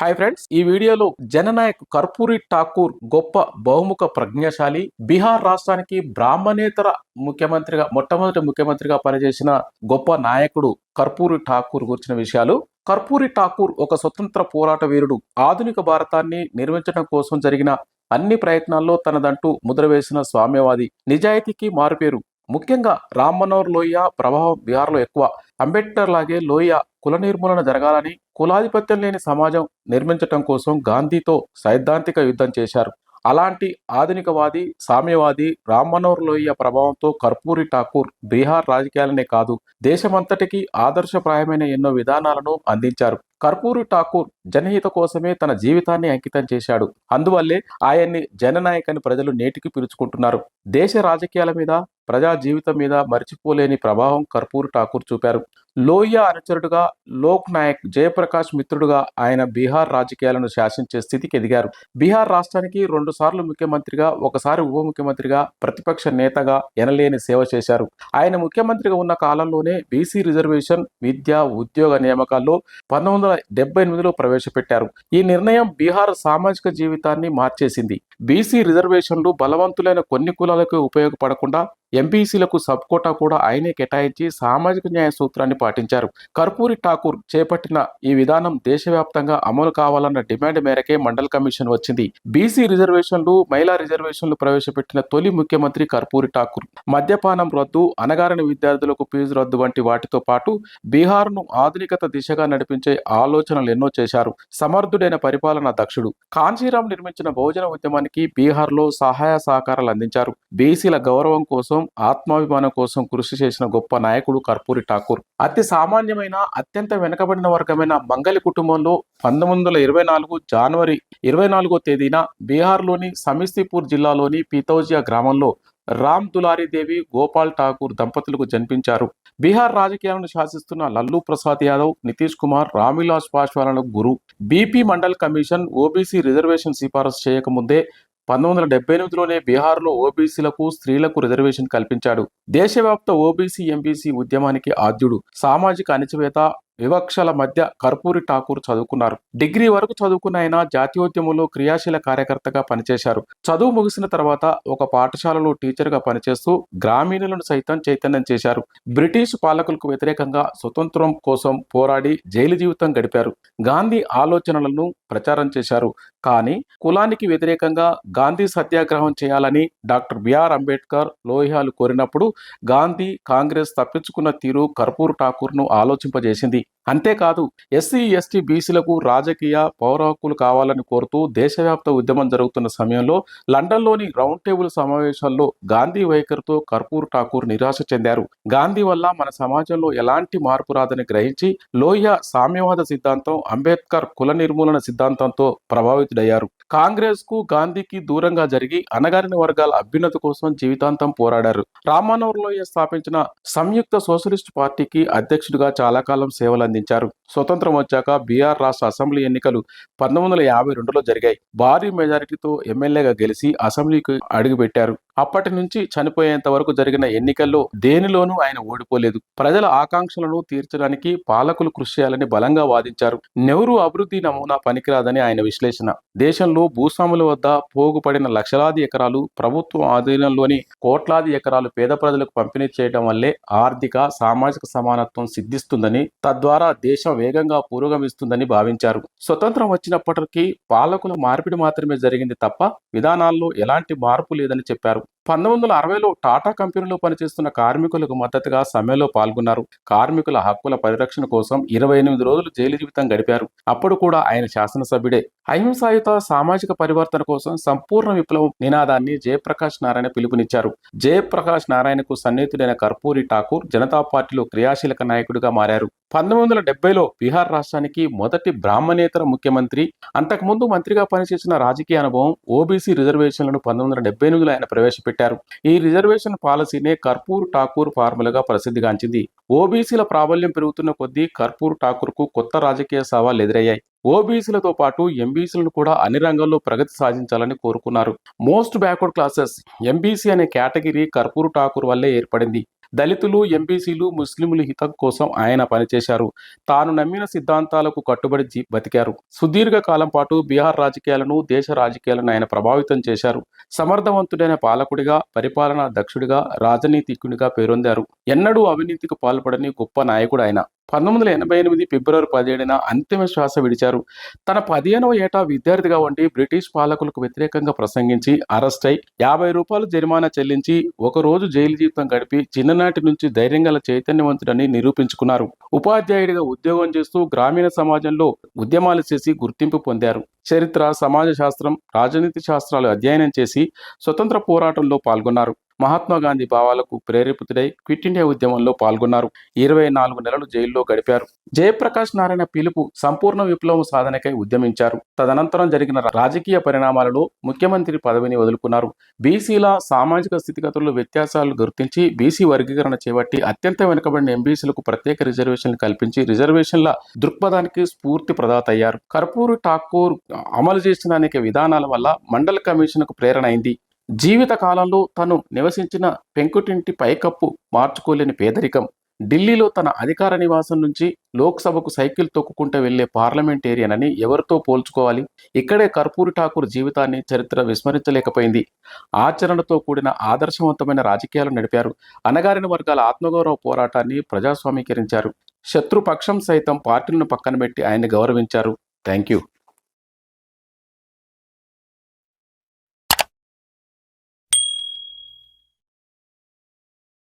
Hi friends ఈ వీడియోలో జననాయక్ కర్పూరి ఠాకూర్ గొప్ప బహుముఖ ప్రజ్ఞాశాలి. బీహార్ రాష్ట్రానికి బ్రాహ్మణేతర ముఖ్యమంత్రిగా మొట్టమొదటి ముఖ్యమంత్రిగా పనిచేసిన గొప్ప నాయకుడు కర్పూరి ఠాకూర్ గురించిన విషయాలు. కర్పూరి ఠాకూర్ ఒక స్వతంత్ర పోరాట వీరుడు. ఆధునిక భారతాన్ని నిర్మించడం కోసం జరిగిన అన్ని ప్రయత్నాల్లో తనదంటూ ముద్ర వేసిన స్వామ్యవాది. నిజాయితీకి మారుపేరు. ముఖ్యంగా రామ్ మనోహర్ లోయ ప్రభావం బీహార్లో ఎక్కువ. అంబేద్కర్ లాగే లోయ కుల నిర్మూలన జరగాలని కులాధిపత్యం లేని సమాజం నిర్మించటం కోసం గాంధీతో సైద్ధాంతిక యుద్ధం చేశారు. అలాంటి ఆధునికవాది సామ్యవాది రామ్ మనోహర్ లోహియ ప్రభావంతో కర్పూరి ఠాకూర్ బీహార్ రాజకీయాలనే కాదు దేశమంతటికి ఆదర్శప్రాయమైన ఎన్నో విధానాలను అందించారు. కర్పూరి ఠాకూర్ జనహిత కోసమే తన జీవితాన్ని అంకితం చేశాడు. అందువల్లే ఆయన్ని జననాయక్ అని ప్రజలు నేటికి పిలుచుకుంటున్నారు. దేశ రాజకీయాల మీద ప్రజా జీవితం మీద మర్చిపోలేని ప్రభావం కర్పూర్ ఠాకూర్ చూపారు. లోహియా అనుచరుడుగా లోక్ నాయక్ జయప్రకాష్ మిత్రుడుగా ఆయన బీహార్ రాజకీయాలను శాసించే స్థితికి ఎదిగారు. బీహార్ రాష్ట్రానికి రెండు సార్లు ముఖ్యమంత్రిగా ఒకసారి ఉప ముఖ్యమంత్రిగా ప్రతిపక్ష నేతగా ఎనలేని సేవ చేశారు. ఆయన ముఖ్యమంత్రిగా ఉన్న కాలంలోనే బీసీ రిజర్వేషన్ విద్య ఉద్యోగ నియామకాల్లో పంతొమ్మిది వందల డెబ్బై ఎనిమిదిలో ప్రవేశపెట్టారు. ఈ నిర్ణయం బీహార్ సామాజిక జీవితాన్ని మార్చేసింది. బీసీ రిజర్వేషన్లు బలవంతులైన కొన్ని కులాలకు ఉపయోగపడకుండా ఎంపీసీలకు సబ్ కోటా కూడా ఆయనే కేటాయించి సామాజిక న్యాయ సూత్రాన్ని పాటించారు. కర్పూరి ఠాకూర్ చేపట్టిన ఈ విధానం దేశవ్యాప్తంగా అమలు కావాలన్న డిమాండ్ మేరకే మండల్ కమిషన్ వచ్చింది. బీసీ రిజర్వేషన్లు మహిళా రిజర్వేషన్లు ప్రవేశపెట్టిన తొలి ముఖ్యమంత్రి కర్పూరి ఠాకూర్. మద్యపానం రద్దు అనగారిన విద్యార్థులకు ఫీజు రద్దు వంటి వాటితో పాటు బీహార్ను ఆధునికత దిశగా నడిపించే ఆలోచనలు ఎన్నో చేశారు. సమర్థుడైన పరిపాలనా దక్షుడు. కాంచీరాం నిర్మించిన బహుజన ఉద్యమానికి బీహార్లో సహాయ సహకారాలు అందించారు. బీసీల గౌరవం కోసం ఆత్మాభిమానం కోసం కృషి చేసిన గొప్ప నాయకుడు కర్పూరి ఠాకూర్. అతి సామాన్యమైన అత్యంత వెనుకబడిన వర్గమైన మంగలి కుటుంబంలో పంతొమ్మిది వందల ఇరవై నాలుగు జనవరి ఇరవై నాలుగో తేదీన బీహార్లోని సమిస్తిపూర్ జిల్లాలోని పీతౌజియా గ్రామంలో రామ్ దులారి దేవి గోపాల్ ఠాకూర్ దంపతులకు జన్మించారు. బీహార్ రాజకీయాలను శాసిస్తున్న లల్లు ప్రసాద్ యాదవ్ నితీష్ కుమార్ రామ్విలాస్ పాశ్వాలకు గురు. BP Mandal commission OBC reservation సిఫారసు చేయకముందే పంతొమ్మిది వందల డెబ్బై ఎనిమిదిలోనే బీహార్లో ఓబీసీలకు స్త్రీలకు రిజర్వేషన్ కల్పించాడు. దేశవ్యాప్త ఓబీసీ ఎంబీసీ ఉద్యమానికి ఆద్యుడు సామాజిక అణచివేత వివక్షల మధ్య కర్పూరి ఠాకూర్ చదువుకున్నారు. డిగ్రీ వరకు చదువుకున్న ఆయన జాతీయోద్యమంలో క్రియాశీల కార్యకర్తగా పనిచేశారు. చదువు ముగిసిన తర్వాత ఒక పాఠశాలలో టీచర్గా పనిచేస్తూ గ్రామీణులను సైతం చైతన్యం చేశారు. బ్రిటిష్ పాలకులకు వ్యతిరేకంగా స్వతంత్రం కోసం పోరాడి జైలు జీవితం గడిపారు. గాంధీ ఆలోచనలను ప్రచారం చేశారు. కానీ కులానికి వ్యతిరేకంగా గాంధీ సత్యాగ్రహం చేయాలని డాక్టర్ బిఆర్ అంబేద్కర్ లోహియాలు కోరినప్పుడు గాంధీ కాంగ్రెస్ తప్పించుకున్న తీరు కర్పూర్ ఠాకూర్ను ఆలోచింపజేసింది. అంతేకాదు ఎస్సీ ఎస్టీ బీసీలకు రాజకీయ పౌర హక్కులు కావాలని కోరుతూ దేశవ్యాప్త ఉద్యమం జరుగుతున్న సమయంలో లండన్లోని రౌండ్ టేబుల్ సమావేశాల్లో గాంధీ వైఖరితో కర్పూర్ ఠాకూర్ నిరాశ చెందారు. గాంధీ వల్ల మన సమాజంలో ఎలాంటి మార్పు రాదని గ్రహించి లోయ సామ్యవాద సిద్ధాంతం అంబేద్కర్ కుల నిర్మూలన సిద్ధాంతంతో ప్రభావితుడయ్యారు. కాంగ్రెస్కు గాంధీకి దూరంగా జరిగి అనగారిన వర్గాల అభ్యున్నతి కోసం జీవితాంతం పోరాడారు. రామానవర్ లోయ స్థాపించిన సంయుక్త సోషలిస్ట్ పార్టీకి అధ్యక్షుడిగా చాలా కాలం సేవలు అందించారు. స్వతంత్రం వచ్చాక బీఆర్ రాష్ట్ర అసెంబ్లీ ఎన్నికలు పంతొమ్మిది వందల యాభై రెండులో జరిగాయి. భారీ మెజారిటీతో ఎమ్మెల్యేగా గెలిచి అసెంబ్లీకి అడుగుపెట్టారు. అప్పటి నుంచి చనిపోయేంత వరకు జరిగిన ఎన్నికల్లో దేనిలోనూ ఆయన ఓడిపోలేదు. ప్రజల ఆకాంక్షలను తీర్చడానికి పాలకులు కృషి చేయాలని బలంగా వాదించారు. నెహ్రూ అభివృద్ధి నమూనా పనికిరాదని ఆయన విశ్లేషణ. దేశంలో భూస్వాముల వద్ద పోగుపడిన లక్షలాది ఎకరాలు ప్రభుత్వం ఆధీనంలోని కోట్లాది ఎకరాలు పేద ప్రజలకు పంపిణీ చేయడం వల్లే ఆర్థిక సామాజిక సమానత్వం సిద్ధిస్తుందని తద్వారా దేశం వేగంగా పురోగమిస్తుందని భావించారు. స్వతంత్రం వచ్చినప్పటికీ పాలకుల మార్పిడి మాత్రమే జరిగింది తప్ప విధానాల్లో ఎలాంటి మార్పు లేదని చెప్పారు. పంతొమ్మిది వందల అరవైలో టాటా కంపెనీలో పనిచేస్తున్న కార్మికులకు మద్దతుగా సమ్మెలో పాల్గొన్నారు. కార్మికుల హక్కుల పరిరక్షణ కోసం ఇరవై ఎనిమిది రోజులు జైలు జీవితం గడిపారు. అప్పుడు కూడా ఆయన శాసనసభ్యుడే. అహింసాయుత సామాజిక పరివర్తన కోసం సంపూర్ణ విప్లవం నినాదాన్ని జయప్రకాష్ నారాయణ పిలుపునిచ్చారు. జయప్రకాష్ నారాయణకు సన్నిహితుడైన కర్పూరి ఠాకూర్ జనతా పార్టీలో క్రియాశీలక నాయకుడిగా మారారు. పంతొమ్మిది వందల డెబ్బైలో బీహార్ రాష్ట్రానికి మొదటి బ్రాహ్మణేతర ముఖ్యమంత్రి అంతకుముందు మంత్రిగా పనిచేసిన రాజకీయ అనుభవం ఓబీసీ రిజర్వేషన్లను పంతొమ్మిది వందల డెబ్బై ఎనిమిదిలో ఆయన ప్రవేశపెట్టారు. ఈ రిజర్వేషన్ పాలసీనే కర్పూర్ ఠాకూర్ ఫార్ములాగా ప్రసిద్ధిగాంచింది. ఓబీసీల ప్రాబల్యం పెరుగుతున్న కొద్దీ కర్పూర్ ఠాకూర్కు కొత్త రాజకీయ సవాళ్ళు ఎదురయ్యాయి. ఓబీసీలతో పాటు ఎంబీసీలను కూడా అన్ని రంగాల్లో ప్రగతి సాధించాలని కోరుకున్నారు. మోస్ట్ బ్యాక్వర్డ్ క్లాసెస్ ఎంబీసీ అనే కేటగిరీ కర్పూర్ ఠాకూర్ వల్లే ఏర్పడింది. దళితులు ఎంబీసీలు ముస్లింలు హితం కోసం ఆయన పనిచేశారు. తాను నమ్మిన సిద్ధాంతాలకు కట్టుబడి బతికారు. సుదీర్ఘ కాలం పాటు బీహార్ రాజకీయాలను దేశ రాజకీయాలను ఆయన ప్రభావితం చేశారు. సమర్థవంతుడైన పాలకుడిగా పరిపాలనా దక్షుడిగా రాజనీతిజ్ఞుడిగా పేరొందారు. ఎన్నడూ అవినీతికి పాల్పడని గొప్ప నాయకుడు ఆయన. పంతొమ్మిది వందల ఎనభై ఎనిమిది ఫిబ్రవరి పదిహేడున అంతిమ శ్వాస విడిచారు. తన పదిహేనవ ఏటా విద్యార్థిగా ఉండి బ్రిటిష్ పాలకులకు వ్యతిరేకంగా ప్రసంగించి అరెస్ట్ అయి యాభై రూపాయలు జరిమానా చెల్లించి ఒక రోజు జైలు జీవితం గడిపి చిన్ననాటి నుంచి ధైర్యం గల చైతన్యవంతుడని నిరూపించుకున్నారు. ఉపాధ్యాయుడిగా ఉద్యోగం చేస్తూ గ్రామీణ సమాజంలో ఉద్యమాలు చేసి గుర్తింపు పొందారు. చరిత్ర సమాజ శాస్త్రం రాజనీతి శాస్త్రాలు అధ్యయనం చేసి స్వతంత్ర పోరాటంలో పాల్గొన్నారు. మహాత్మా గాంధీ భావాలకు ప్రేరేపితుడై క్విట్ ఇండియా ఉద్యమంలో పాల్గొన్నారు. ఇరవై నాలుగు నెలలు జైల్లో గడిపారు. జయప్రకాష్ నారాయణ పిలుపు సంపూర్ణ విప్లవం సాధనకై ఉద్యమించారు. తదనంతరం జరిగిన రాజకీయ పరిణామాలలో ముఖ్యమంత్రి పదవిని వదులుకున్నారు. బీసీల సామాజిక స్థితిగతుల్లో వ్యత్యాసాలు గుర్తించి బీసీ వర్గీకరణ చేపట్టి అత్యంత వెనుకబడిన ఎంబీసీలకు ప్రత్యేక రిజర్వేషన్లు కల్పించి రిజర్వేషన్ల దృక్పథానికి స్ఫూర్తి ప్రదాత అయ్యారు కర్పూర్ ఠాకూర్ అమలు చేసిన అనేక విధానాల వల్ల మండల కమిషన్కు ప్రేరణ అయింది. జీవితకాలంలో తను నివసించిన పెంకుటింటి పైకప్పు మార్చుకోలేని పేదరికం. ఢిల్లీలో తన అధికార నివాసం నుంచి లోక్సభకు సైకిల్ తొక్కుకుంటూ వెళ్ళే పార్లమెంటేరియన్ ఎవరితో పోల్చుకోవాలి? ఇక్కడే కర్పూరి ఠాకూర్ జీవితాన్ని చరిత్ర విస్మరించలేకపోయింది. ఆచరణతో కూడిన ఆదర్శవంతమైన రాజకీయాలు నడిపారు. అనగారిన వర్గాల ఆత్మగౌరవ పోరాటాన్ని ప్రజాస్వామీకరించారు. శత్రుపక్షం సైతం పార్టీలను పక్కన పెట్టి ఆయన్ని గౌరవించారు. Thank you